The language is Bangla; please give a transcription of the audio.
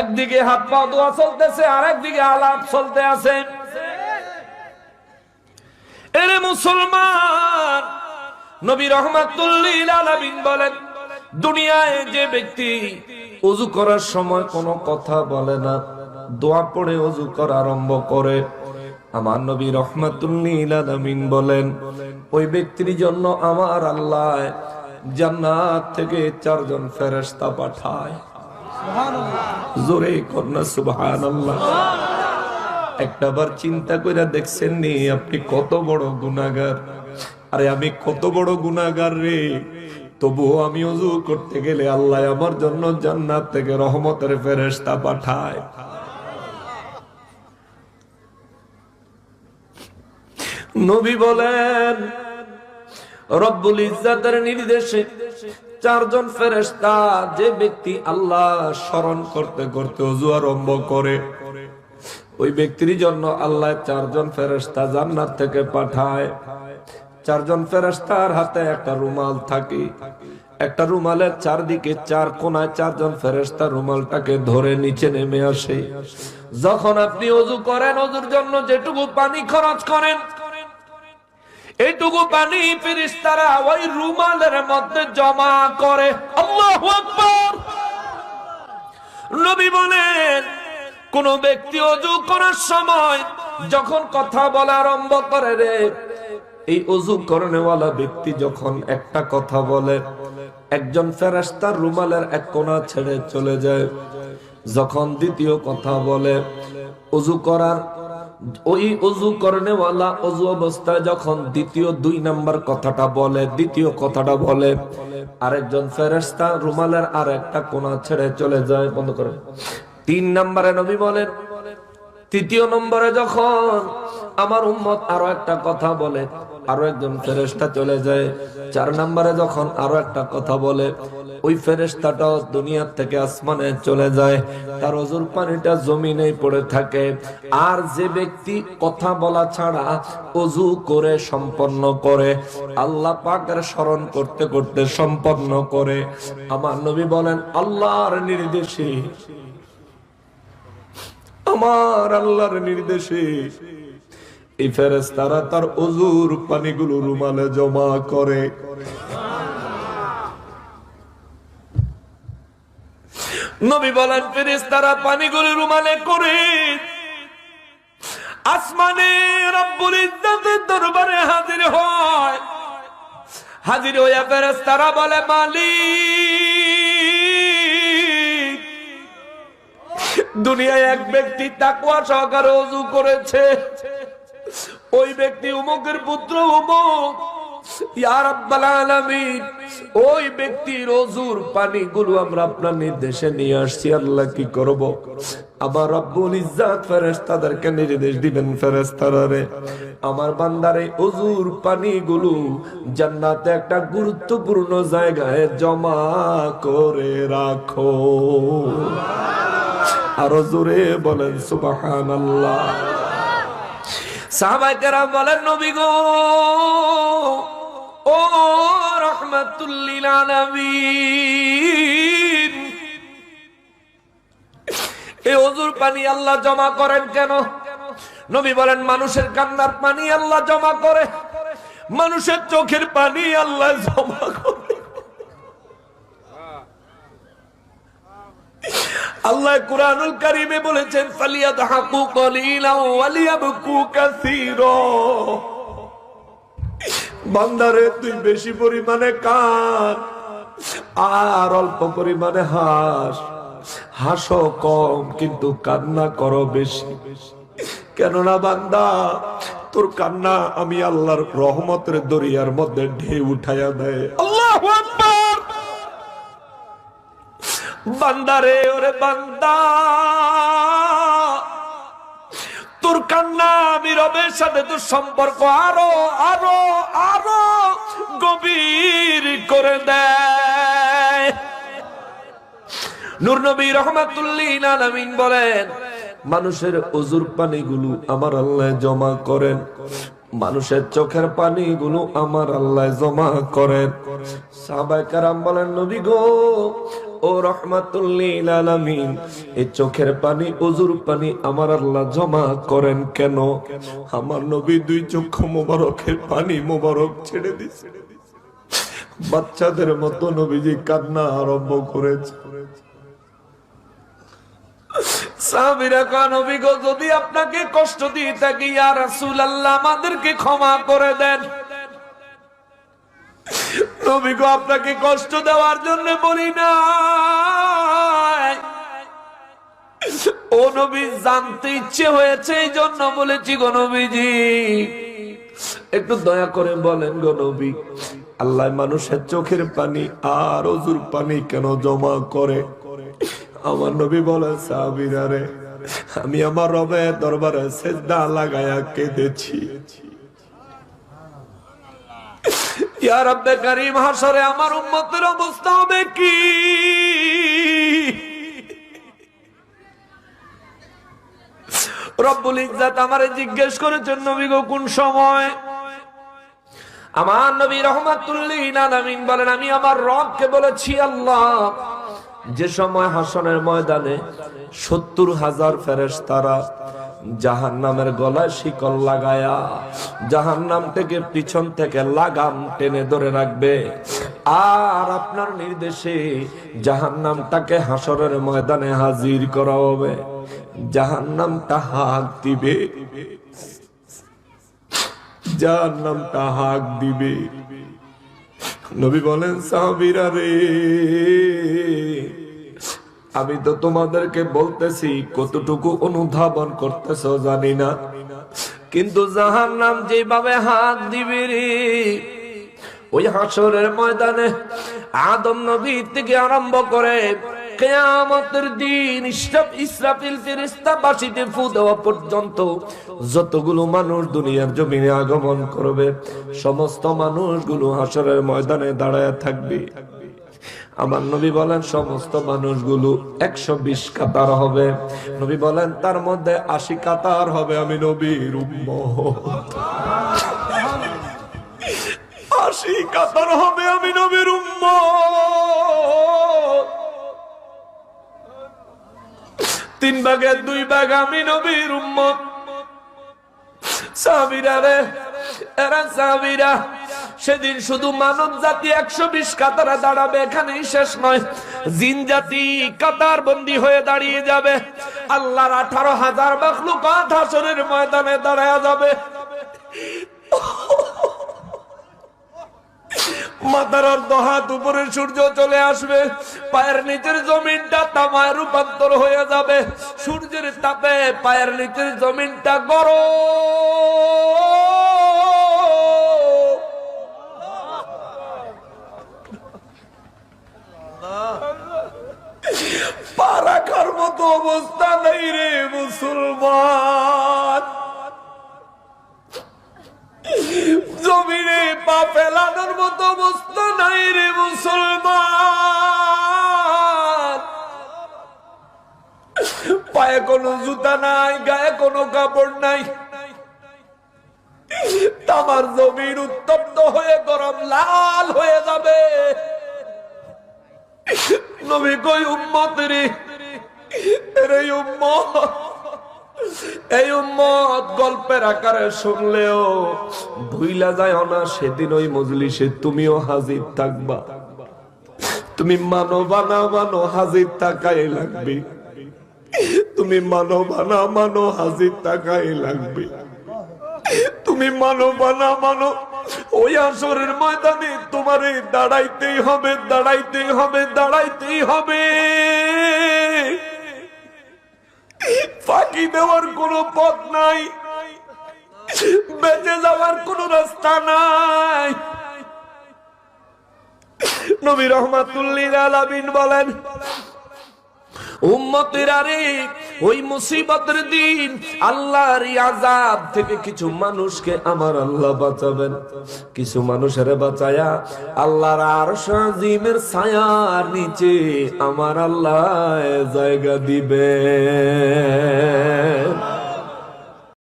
একদিকে হাত পা দোয়া চলতেছে আর একদিকে আলাপ চলতে আছে। এরে মুসলমান, নবী রহমাতুল্লিল বলেন, দুনিয়ায় যে ব্যক্তি অজু করার সময় কোনো কথা বলে না, দোয়া পড়ে অজু করা আরম্ভ করে। আমার নবী রহমাতুল্লিল বলেন, ওই ব্যক্তির জন্য আমার আল্লাহ জান্নাত থেকে চারজন ফেরেশতা পাঠায়। জোরে সুবহানাল্লাহ। একটা বার চিন্তা করে দেখছেন নি, আপনি কত বড় গুনাগার আরে আমি কত বড় গুনাগার রে। তবুও আমি অজু করতে গেলে আল্লাহ আমার জন্য জান্নাত থেকে রহমতের ফেরেশতা পাঠায়। নবী বলেন, রব্বুল ইজ্জাতের নির্দেশে চারজন ফেরেশতা যে ব্যক্তি আল্লাহ স্মরণ করতে করতে অজু আরম্ভ করে, ওই ব্যক্তির জন্য আল্লাহ চারজন ফেরেশতা জান্নাত থেকে পাঠায়। চারজন ফেরেশতার হাতে একটা রুমাল থাকে। একটা রুমালের চারদিকে চার কোনায় চারজন ফেরেশতা রুমালটাকে ধরে নিচে নেমে আসে। যখন আপনি অজু করেন, অজুর জন্য যেটুকু পানি খরচ করেন এইটুকু পানি ফেরেশতারা ওই রুমালের মধ্যে জমা করে। আল্লাহু নবী বলেন, কোন ব্যক্তি অজু করার সময় যখন কথা বলা আরম্ভ করে রে, এই অজু করেনেওয়ালা ব্যক্তি যখন একটা কথা বলে, একজন ফেরেস্তার রুমালের এক কোণা ছেড়ে চলে যায়। যখন দ্বিতীয় কথা বলে, অজু করার ওই অজু করেনেওয়ালা অজু অবস্থায় যখন দ্বিতীয় দুই নাম্বার কথাটা বলে, দ্বিতীয় কথাটা বলে, আরেকজন ফেরেস্তা রুমালের আর একটা কোনা ছেড়ে চলে যায়, বন্ধ করে। তিন নাম্বারে নবী বলেন, তৃতীয় নম্বরে যখন আমার উম্মত আরও একটা কথা বলে আরও একজন ফেরেস্তা চলে যায়। চার নম্বরে যখন আরও একটা কথা বলে, ওই ফেরেস্তাটাও দুনিয়ার থেকে আসমানে চলে যায়। তার অজুর পানিটা জমিনে পড়ে থাকে। আর যে ব্যক্তি কথা বলা ছাড়া অজু করে সম্পন্ন করে, আল্লাহ পাকের স্মরণ করতে করতে সম্পন্ন করে। আমার নবী বলেন, আল্লাহর নির্দেশে। আমার আল্লাহর নির্দেশে। এই ফেরেস তারা তার অজুর পানিগুলো রুমালে জমা করে। নবী বলেন ফেরেস তারা পানিগুলো রুমালে করে। আসমানে রব্বুল ইজ্জতের দরবারে হাজির হয়। হাজির হইয়া ফেরেস তারা বলে, মালিক, দুনিয়ায় এক ব্যক্তি তাকুয়া সহকারে অজু করেছে। ওই ব্যক্তি উমুকের পুত্র উমুক। ওই ব্যক্তির অজুর পানিগুলো আমরা আপনার নির্দেশে নিয়ে আসছি, আল্লাহ কি করব? আমার রব্বুল ইজ্জাত ফেরেশতাদেরকে নির্দেশ দিবেন ফেরেশতারে আমার বান্দারে, অজুর পানিগুলো জান্নাতে একটা গুরুত্বপূর্ণ জায়গায় জমা করে রাখো। আরও জোরে বলেন সুবাহান আল্লাহ সাহাবাইকেরা বলেন, নবী গো, ও রহমাতুল্লিল আলামিন এই অজুর পানি আল্লাহ জমা করেন কেন? নবী বলেন, মানুষের কান্নার পানি আল্লাহ জমা করে, মানুষের চোখের পানি আল্লাহ জমা করে আল্লাহ কুরআনুল কারীমে বলেছেন, ফালিয়াদহাকু কলিলাও ওয়ালিয়াবকু কাসীরা। বান্দারে, তুই বেশি পরিমাণে কান আর অল্প পরিমাণে হাস। হাসো কম, কিন্তু কান্না করো বেশি। কেননা বান্দা, তোর কান্না আমি আল্লাহর রহমতের দরিয়ার মধ্যে ঢেউ উঠাইয়া দেয়। বান্দারে ওরে বান্দা। তোর কান্না আমি সাথে তোর সম্পর্ক আরও আরও আরও গভীর করে দেয়। নবী রহমাতুল্লিন বলেন, মানুষের অজুর পানিগুলো আমার আল্লাহ জমা করেন। মানুষের চোখের পানিগুলো আমার আল্লাহ জমা করেন। সাহাবায়ে কারাম বলেন, নবী গো ও রহমাতুল্লিল আলামিন, এই চোখের পানি অজুর পানি আমার আল্লাহ জমা করেন কেন? আমার নবী দুই চক্ষু মোবারকের পানি মোবারক ছেড়ে দিছে বাচ্চাদের মতো নবীজি কান্না আরম্ভ করেছে। যদি আপনাকে কষ্ট দিয়ে থাকি, ইয়া রাসূলুল্লাহ, আমাদেরকে ক্ষমা করে দেন। নবী গো আপনাকে কষ্ট দেওয়ার জন্য বলি না ও নবী, জানতে ইচ্ছে হয়েছে, এই জন্য বলেছি গো নবীজি। একটু দয়া করে বলেন গো নবী, আল্লাহ মানুষের চোখের পানি আর অজুর পানি কেন জমা করে? আমার নবী বলে আমি আমার রবে দরবারে সেজদা লাগায়া কেঁদেছি। ইয়া করিম হাসরে আমার উম্মতের অবস্থা হবে কি? রব্বুল ইজ্জাত আমারে জিজ্ঞেস করেছেন, নবী গো, কোন সময়? আমার নবী রহমাতুল্লিন বলেন, আমি আমার রবকে বলেছি, আল্লাহ, যে সময় হাসনের ময়দানে সত্তর হাজার ফেরেস তারা জাহান নামের গলায় শিকল লাগায়া জাহান নাম থেকে পিছন থেকে লাগাম টেনে ধরে রাখবে। আর আপনার নির্দেশে জাহান নামটাকে হাসরের ময়দানে হাজির করা হবে। জাহান নামটা হাক দিবে। যার নামটা হাক দিবে। নবী বলেন, সাহাবিরা রে আমি তো তোমাদেরকে বলতেছি, কতটুকু অনুধাবন করতেছ জানি না। কিন্তু জাহান নাম যেভাবে হাত দিবে ওই হাসরের ময়দানে আদম নবী থেকে আরম্ভ করে কেয়ামতের দিন ইসরাফ- ইসরাফিল বাসিতে ফু দেওয়া পর্যন্ত যতগুলো মানুষ দুনিয়ার জমিনে আগমন করবে, সমস্ত মানুষগুলো হাসরের ময়দানে দাঁড়ায় থাকবে। আমার নবী বলেন, সমস্ত মানুষগুলো একশো বিশ কাতার হবে। নবী বলেন, তার মধ্যে আশি কাতার হবে আমি নবীর আশি কাতার হবে আমি নবীর তিন ভাগের দুই ভাগ আমি নবীর উম্মত। সাবিরা রে, এরা সাবিরা সেদিন শুধু মানব জাতি একশো বিশ কাতারে দাঁড়াবে, এখানেই শেষ নয়। জিন জাতি কাতার বন্দী হয়ে দাঁড়িয়ে যাবে। আল্লাহর আঠারো হাজার বাখলুক হাসরের ময়দানে দাঁড়ায় যাবে। মাথার অর্ধ উপরে সূর্য চলে আসবে, পায়ের নিচের জমিনটা তামায় রূপান্তর হয়ে যাবে। সূর্যের তাপে পায়ের নিচের জমিনটা গরম। পা রাখার মতো অবস্থা নেই রে মুসলমান। জমিনে পা ফেলানোর মতো অবস্থা নাই রে মুসলমান। পায়ে কোনো জুতা নাই, গায়ে কোনো কাপড় নাই। তামার জমির উত্তপ্ত হয়ে গরম লাল হয়ে যাবে। নবী কই উম্মত রে? রে উম্মত। এই উম্মত গল্পের আকারে শুনলেও ভুইলা যায় না সেদিন ওই মজলিসে তুমিও হাজির থাকবা। তুমি মানো বানা মানো হাজির টাকাই লাগবে। তুমি মানো বানা মানো হাজির টাকাই লাগবে। তুমি মানো বানা মানো ওই আসরের ময়দানে তোমার দাঁড়াইতেই হবে দাঁড়াইতেই হবে দাঁড়াইতেই হবে। ফাঁকি দেওয়ার কোনো পথ নাই, বেঁচে যাওয়ার কোনো রাস্তা নাই। নবী রহমাতুল্লিল আলামিন বলেন ওই দিন থেকে কিছু মানুষকে আমার আল্লাহ বাঁচাবেন। কিছু মানুষের বাঁচায়া আল্লাহর ছায়ার নিচে আমার আল্লাহ জায়গা দিবেন।